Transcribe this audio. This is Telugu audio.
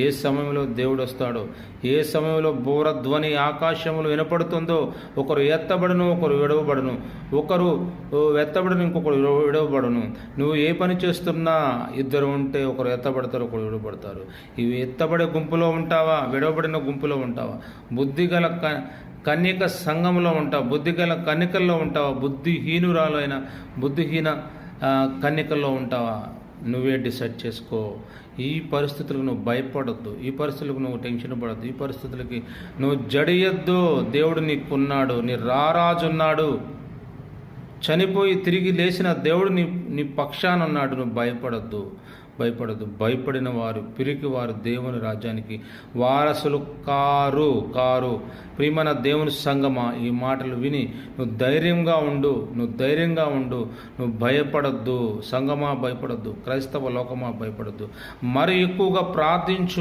ఏ సమయంలో దేవుడు వస్తాడో ఏ సమయంలో బోరధ్వని ఆకాశములు వినపడుతుందో ఒకరు ఎత్తబడును ఒకరు విడవబడును. ఒకరు ఎత్తబడిన ఇంకొకరు విడవబడను విడవబడును. నువ్వు ఏ పని చేస్తున్నా ఇద్దరు ఉంటే ఒకరు ఎత్తబడతారు ఒకరు విడవబడతారు. ఇవి ఎత్తబడే గుంపులో ఉంటావా విడవబడిన గుంపులో ఉంటావా? బుద్ధిగల క కన్యక సంఘంలో ఉంటావు? బుద్ధిగల కన్యకల్లో ఉంటావా? బుద్ధిహీనురాలైన బుద్ధిహీన కన్యకల్లో ఉంటావా? నువ్వే డిసైడ్ చేసుకో. ఈ పరిస్థితులకు నువ్వు భయపడొద్దు. ఈ పరిస్థితులకు నువ్వు టెన్షన్ పడద్దు. ఈ పరిస్థితులకి నువ్వు జడియొద్దు. దేవుడు నీకున్నాడు. నీ రారాజు ఉన్నాడు చనిపోయి తిరిగి లేచిన దేవుడు నీ నీ పక్షాన ఉన్నాడు. నువ్వు భయపడద్దు. భయపడద్దు. భయపడిన వారు పిరికి వారు దేవుని రాజ్యానికి వారసులు కారు కారు. ప్రియమైన దేవుని సంగమా ఈ మాటలు విని నువ్వు ధైర్యంగా ఉండు. నువ్వు ధైర్యంగా ఉండు. నువ్వు భయపడద్దు. సంగమా భయపడద్దు. క్రైస్తవ లోకమా భయపడద్దు. మరి ఎక్కువగా ప్రార్థించు.